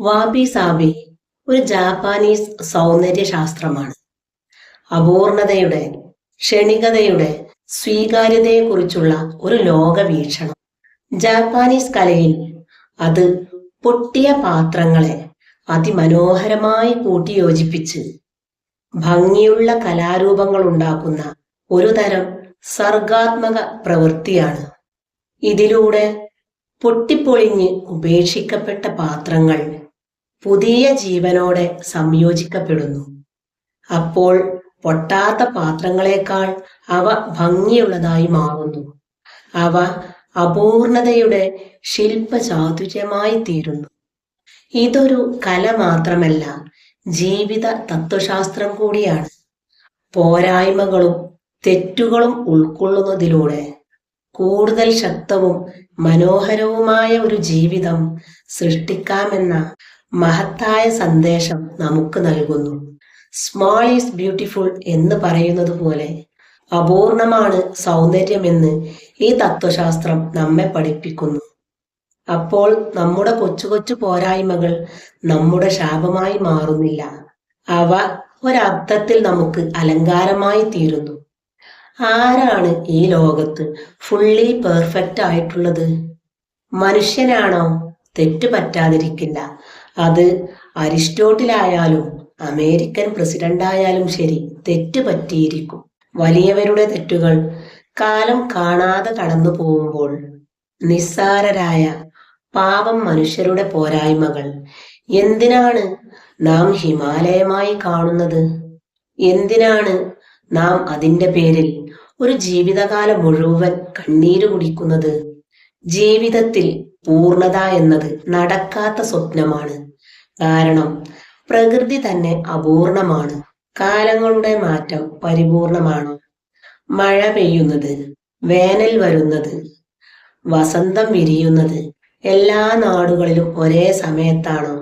Wabi Sabi ഒരു Japanese സൗന്ദര്യ ശാസ്ത്രമാണ് അപൂർണതയുടെ ക്ഷണികതയുടെ സ്വീകാര്യതയെക്കുറിച്ചുള്ള ഒരു ലോകവീക്ഷണം. ജാപ്പാനീസ് കലയിൽ അത് പൊട്ടിയ പാത്രങ്ങളെ അതിമനോഹരമായി കൂട്ടിയോജിപ്പിച്ച് ഭംഗിയുള്ള കലാരൂപങ്ങൾ ഉണ്ടാക്കുന്ന ഒരു തരം സർഗാത്മക പ്രവൃത്തിയാണ്. ഇതിലൂടെ പൊട്ടിപ്പൊളിഞ്ഞ് ഉപേക്ഷിക്കപ്പെട്ട പാത്രങ്ങൾ പുതിയ ജീവനോടെ സംയോജിക്കപ്പെടുന്നു. അപ്പോൾ പൊട്ടാത്ത പാത്രങ്ങളെക്കാൾ അവ ഭംഗിയുള്ളതായി മാറുന്നു. അവ അപൂർണതയുടെ ശില്പചാതുര്യമായി തീരുന്നു. ഇതൊരു കല മാത്രമല്ല ജീവിത തത്വശാസ്ത്രം കൂടിയാണ്. പോരായ്മകളും തെറ്റുകളും ഉൾക്കൊള്ളുന്നതിലൂടെ കൂടുതൽ ശക്തവും മനോഹരവുമായ ഒരു ജീവിതം സൃഷ്ടിക്കാമെന്ന മഹത്തായ സന്ദേശം നമുക്ക് നൽകുന്നു. സ്മോൾ ഈസ് ബ്യൂട്ടിഫുൾ എന്ന് പറയുന്നത് പോലെ അപൂർണമാണ് സൗന്ദര്യമെന്ന് ഈ തത്വശാസ്ത്രം നമ്മെ പഠിപ്പിക്കുന്നു. അപ്പോൾ നമ്മുടെ കൊച്ചു കൊച്ചു പോരായ്മകൾ നമ്മുടെ ശാപമായി മാറുന്നില്ല. അവ ഒരർത്ഥത്തിൽ നമുക്ക് അലങ്കാരമായി തീരുന്നു. ആരാണ് ഈ ലോകത്ത് ഫുള്ളി പെർഫെക്റ്റ് ആയിട്ടുള്ളത്? മനുഷ്യനാണോ? തെറ്റ് പറ്റാതിരിക്കില്ല. അത് അരിസ്റ്റോട്ടിലായാലും അമേരിക്കൻ പ്രസിഡന്റ് ആയാലും ശരി തെറ്റ് പറ്റിയിരിക്കും. വലിയവരുടെ തെറ്റുകൾ കാലം കാണാതെ കടന്നു പോകുമ്പോൾ നിസ്സാരരായ പാപം മനുഷ്യരുടെ പോരായ്മകൾ. എന്തിനാണ് നാം ഹിമാലയമായി കാണുന്നത്? എന്തിനാണ് നാം അതിന്റെ പേരിൽ ഒരു ജീവിതകാലം മുഴുവൻ കണ്ണീര് കുടിക്കുന്നത് ജീവിതത്തിൽ പൂർണത എന്നത് നടക്കാത്ത സ്വപ്നമാണ്. കാരണം പ്രകൃതി തന്നെ അപൂർണമാണ്. കാലങ്ങളുടെ മാറ്റം പരിപൂർണമാണ്. മഴ പെയ്യുന്നത് വേനൽ വരുന്നത് വസന്തം വിരിയുന്നത് എല്ലാ നാടുകളിലും ഒരേ സമയത്താണോ?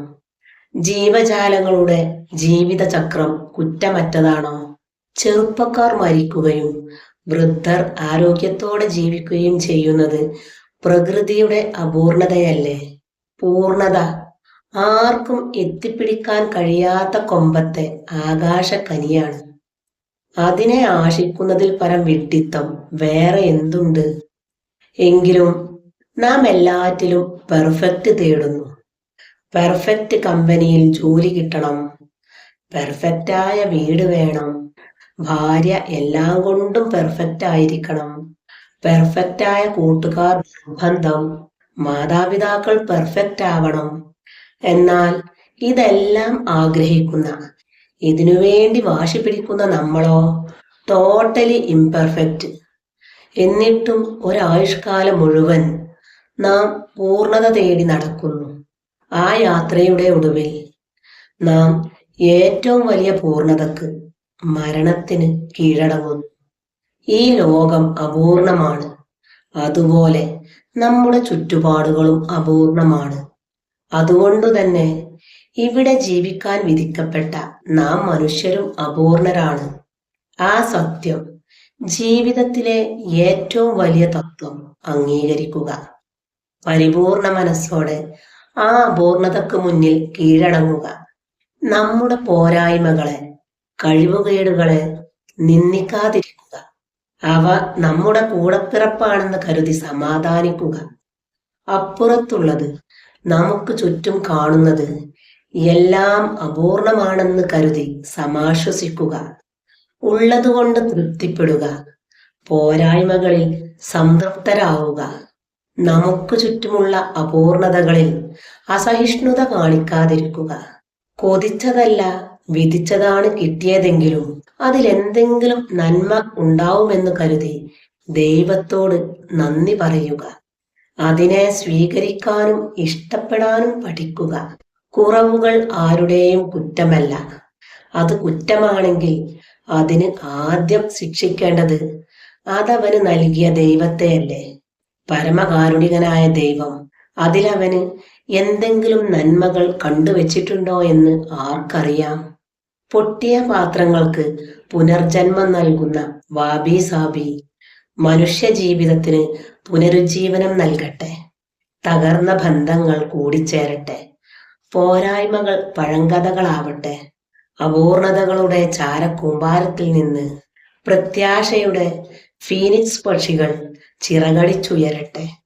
ജീവജാലങ്ങളുടെ ജീവിതചക്രം കുറ്റമറ്റതാണോ? ചെറുപ്പക്കാർ മരിക്കുകയും വൃദ്ധർ ആരോഗ്യത്തോടെ ജീവിക്കുകയും ചെയ്യുന്നത് പ്രകൃതിയുടെ അപൂർണതയല്ലേ? പൂർണത. ആർക്കും എത്തിപ്പിടിക്കാൻ കഴിയാത്ത കൊമ്പത്തെ ആകാശക്കനിയാണ്. അതിനെ ആശിക്കുന്നതിൽ പരം വിഡ്ഢിത്തം വേറെ എന്തുണ്ട്? എങ്കിലും നാം എല്ലാറ്റിലും പെർഫെക്റ്റ് തേടുന്നു. പെർഫെക്റ്റ് കമ്പനിയിൽ ജോലി കിട്ടണം. പെർഫെക്റ്റായ വീട് വേണം. ഭാര്യ എല്ലാം കൊണ്ടും പെർഫെക്റ്റ് ആയിരിക്കണം. പെർഫെക്റ്റ് ആയ കൂട്ടുകാർ നിർബന്ധം മാതാപിതാക്കൾ പെർഫെക്റ്റ് ആവണം. എന്നാൽ ഇതെല്ലാം ആഗ്രഹിക്കുന്ന ഇതിനുവേണ്ടി വാശി പിടിക്കുന്ന നമ്മളോ? ടോട്ടലി ഇംപെർഫെക്റ്റ് എന്നിട്ടും ഒരായുഷ്കാലം മുഴുവൻ നാം പൂർണത തേടി നടക്കുന്നു. ആ യാത്രയുടെ ഒടുവിൽ നാം ഏറ്റവും വലിയ പൂർണതക്ക് മരണത്തിന് കീഴടങ്ങുന്നു. ഈ ലോകം അപൂർണമാണ്. അതുപോലെ നമ്മുടെ ചുറ്റുപാടുകളും അപൂർണമാണ്. അതുകൊണ്ടു തന്നെ ഇവിടെ ജീവിക്കാൻ വിധിക്കപ്പെട്ട നാം മനുഷ്യരും അപൂർണരാണ്. ആ സത്യം ജീവിതത്തിലെ ഏറ്റവും വലിയ തത്വം അംഗീകരിക്കുക. പരിപൂർണ മനസ്സോടെ ആ അപൂർണതക്ക് മുന്നിൽ കീഴടങ്ങുക. നമ്മുടെ പോരായ്മകളെ കഴിവുകേടുകളെ നിന്ദിക്കാതിരിക്കുക. അവ നമ്മുടെ കൂടപ്പിറപ്പാണെന്ന് കരുതി സമാധാനിക്കുക. അപ്പുറത്തുള്ളത് നമുക്ക് ചുറ്റും കാണുന്നത് എല്ലാം അപൂർണമാണെന്ന് കരുതി സമാശ്വസിക്കുക. ഉള്ളതുകൊണ്ട് തൃപ്തിപ്പെടുക. പോരായ്മകളിൽ സംതൃപ്തരാവുക. നമുക്ക് ചുറ്റുമുള്ള അപൂർണതകളിൽ അസഹിഷ്ണുത കാണിക്കാതിരിക്കുക. കൊതിച്ചതല്ല വിധിച്ചതാണ് കിട്ടിയതെങ്കിലും അതിലെന്തെങ്കിലും നന്മ ഉണ്ടാവുമെന്ന് കരുതി ദൈവത്തോട് നന്ദി പറയുക. അതിനെ സ്വീകരിക്കാനും ഇഷ്ടപ്പെടാനും പഠിക്കുക. കുറവുകൾ ആരുടെയും കുറ്റമല്ല. അത് കുറ്റമാണെങ്കിൽ അതിന് ആദ്യം ശിക്ഷിക്കേണ്ടത് അതവന് നൽകിയ ദൈവത്തെയല്ലേ. പരമകാരുണികനായ ദൈവം അതിലവന് എന്തെങ്കിലും നന്മകൾ കണ്ടുവച്ചിട്ടുണ്ടോ എന്ന് ആർക്കറിയാം. പൊട്ടിയ പാത്രങ്ങൾക്ക് പുനർജന്മം നൽകുന്ന വാബി സാബി മനുഷ്യ ജീവിതത്തിന് പുനരുജ്ജീവനം നൽകട്ടെ. തകർന്ന ബന്ധങ്ങൾ കൂടിച്ചേരട്ടെ. പോരായ്മകൾ പഴങ്കഥകളാവട്ടെ. അപൂർണതകളുടെ ചാരക്കൂമ്പാരത്തിൽ നിന്ന് പ്രത്യാശയുടെ ഫീനിക്സ് പക്ഷികൾ ചിറകടിച്ചുയരട്ടെ.